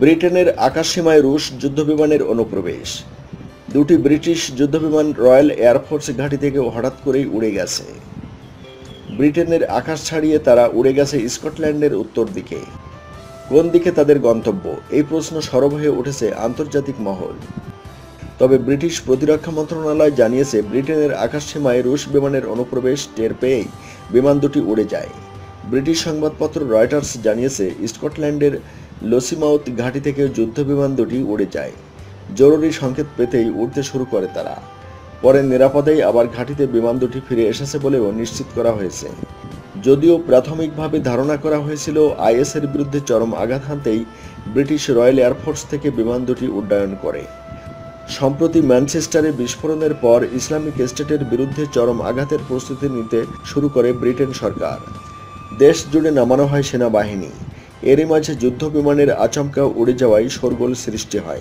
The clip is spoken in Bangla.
ব্রিটেনের আকাশসীমায় রুশ যুদ্ধবিমানের অনুপ্রবেশ। দুটি ব্রিটিশ যুদ্ধবিমান রয়্যাল এয়ারফোর্স ঘাঁটি থেকে হঠাৎ করেই উড়ে গেছে। ব্রিটেনের আকাশ ছাড়িয়ে তারা উড়ে গেছে স্কটল্যান্ডের উত্তর দিকে। কোন দিকে তাদের গন্তব্য? এই প্রশ্ন সরব হয়ে উঠেছে আন্তর্জাতিক মহল। তবে ব্রিটিশ প্রতিরক্ষা মন্ত্রণালয় জানিয়েছে, ব্রিটেনের আকাশসীমায় রুশ বিমানের অনুপ্রবেশ টের পেয়েই বিমান দুটি উড়ে যায়। ব্রিটিশ সংবাদপত্র রয়টার্স জানিয়েছে, স্কটল্যান্ডের লসিমাউথ ঘাঁটি থেকে যুদ্ধ বিমান দুটি উড়ে যায়। জরুরি সংকেত পেতেই উড়তে শুরু করে তারা। পরে নিরাপদেই আবার ঘাঁটিতে বিমান দুটি ফিরে এসেছে বলেও নিশ্চিত করা হয়েছে। যদিও প্রাথমিকভাবে ধারণা করা হয়েছিল, আইএসের বিরুদ্ধে চরম আঘাত হানতেই ব্রিটিশ রয়্যাল এয়ারফোর্স থেকে বিমান দুটি উড্ডয়ন করে। সম্প্রতি ম্যানচেস্টারে বিস্ফোরণের পর ইসলামিক স্টেটের বিরুদ্ধে চরম আঘাতের প্রস্তুতি নিতে শুরু করে ব্রিটেন সরকার। দেশ জুড়ে নামানো হয় সেনাবাহিনী। এরই মাঝে যুদ্ধ বিমানের আচমকা উড়ে যাওয়ায় শোরগোল সৃষ্টি হয়।